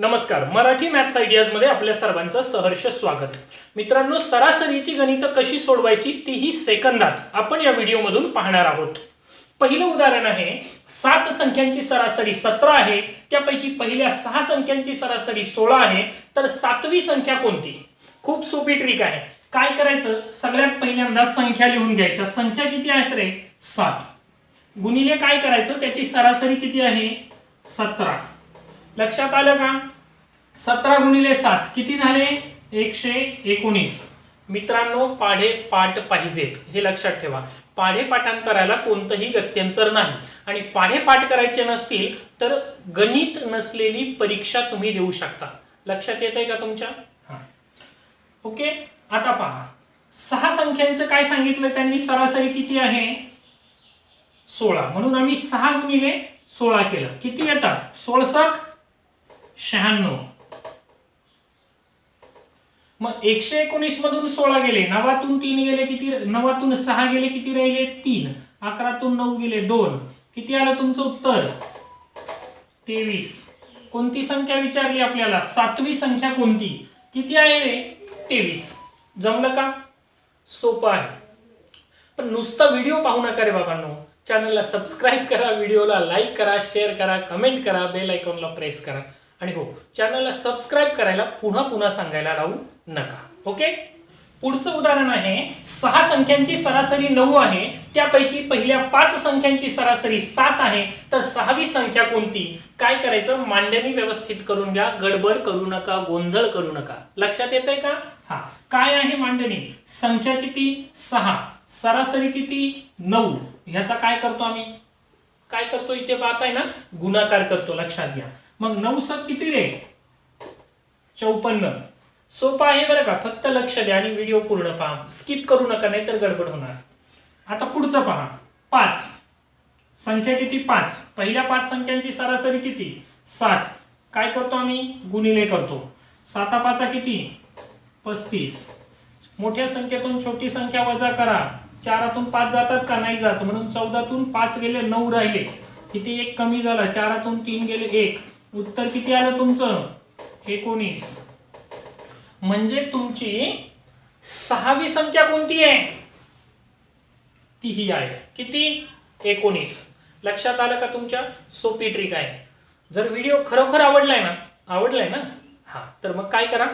नमस्कार. मराठी मॅथ्स आयडियाजमध्ये आपल्या सर्वांचं सहर्ष स्वागत. मित्रांनो सरासरीची गणितं कशी सोडवायची तीही सेकंदात आपण या व्हिडिओमधून पाहणार आहोत. पहिलं उदाहरण आहे सात संख्यांची सरासरी सतरा आहे त्यापैकी पहिल्या सहा संख्यांची सरासरी सोळा आहे तर सातवी संख्या कोणती? खूप सोपी ट्रिक आहे. काय करायचं? सगळ्यात पहिल्यांदा संख्या लिहून घ्यायच्या. संख्या किती आहेत रे? सात. गुणिले काय करायचं? त्याची सरासरी किती आहे? सतरा. लक्षात आलं का? सतरा गुणिले सात. किती झाले? एकशे एकोणीस. मित्रांनो पाढे पाठ पाहिजेत. हे लक्षात ठेवा. पाढे पाठांतराला कोणतंही गत्यंतर नाही. आणि पाढे पाठ करायचे नसतील तर गणित नसलेली परीक्षा तुम्ही देऊ शकता. लक्षात येत आहे का तुमच्या? हा. ओके? आता पहा. सहा संख्यांचं काय सांगितलं त्यांनी? सरासरी किती आहे? सोळा. म्हणून आम्ही सहा गुणिले सोळा केलं. किती येतात? सोळसक शहाण्णव. मग एकशे एकोणीस मधून सोळा गेले नवातून तीन गेले किती नवातून सहा गेले किती राहिले? तीन. अकरातून नऊ गेले दोन. किती आलं तुमचं उत्तर? तेवीस. कोणती संख्या विचारली आपल्याला? सातवी संख्या कोणती? किती आहे? तेवीस. जमलं का? सोपं आहे. पण नुसता व्हिडिओ पाहू नका रे बाबांनो. चॅनलला सबस्क्राईब करा व्हिडिओला लाईक करा शेअर करा कमेंट करा बेल आयकॉनला प्रेस करा. आणि हो चॅनलला सबस्क्राईब करायला पुन्हा पुन्हा सांगायला राहू नका. ओके पुढचं उदाहरण आहे सहा संख्यांची सरासरी नऊ आहे त्यापैकी पहिल्या पाच संख्यांची सरासरी सात आहे तर सहावी संख्या कोणती? काय करायचं? मांडणी व्यवस्थित करून घ्या गडबड करू नका गोंधळ करू नका. लक्षात येत आहे का? हा. काय आहे मांडणी संख्या किती? सहा. सरासरी किती? नऊ. ह्याचा काय करतो आम्ही? काय करतो इथे? पाहताय ना? गुणाकार करतो. लक्षात घ्या. मग नऊ सक किती रे? चौपन्न. सोपा आहे बरं का फक्त लक्ष द्या आणि व्हिडिओ पूर्ण पहा. स्किप करू नका नाही तर गडबड होणार. आता पुढचं पहा. पाच. संख्या किती? पाच. पहिल्या पाच संख्यांची सरासरी किती? सात काय करतो आम्ही? गुणिले करतो. साता पाचा किती? पस्तीस. मोठ्या संख्येतून छोटी संख्या वजा करा. चारातून पाच जातात का? नाही जात. म्हणून चौदातून पाच गेले नऊ राहिले. किती? एक कमी झाला. चारातून तीन गेले एक. उत्तर किती आलं तुमचं? एकोणीस. म्हणजे तुमची सहावी संख्या कोणती आहे? ती ही आहे. किती? एकोणीस. लक्षात आलं का तुमच्या? सोपी ट्रिक आहे. जर व्हिडिओ खरोखर आवडलाय ना आवडलाय ना? हा तर मग काय करा?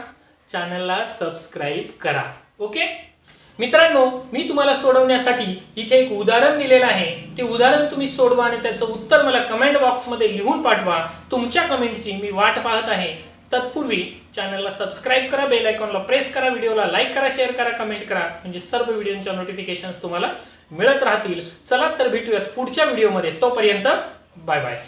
चॅनलला सबस्क्राईब करा. ओके मित्रांनो मी तुम्हाला सोडवण्यासाठी इथे एक उदाहरण दिलेलं आहे. ते उदाहरण तुम्ही सोडवा आणि त्याचं उत्तर मला कमेंट बॉक्समध्ये लिहून पाठवा. तुमच्या कमेंटची मी वाट पाहत आहे. तत्पूर्वी चॅनलला सबस्क्राईब करा बेल आयकॉनला प्रेस करा व्हिडिओला लाईक करा शेअर करा कमेंट करा. म्हणजे सर्व व्हिडिओच्या नोटिफिकेशन्स तुम्हाला मिळत राहतील. चला तर भेटूयात पुढच्या व्हिडिओमध्ये तोपर्यंत बाय बाय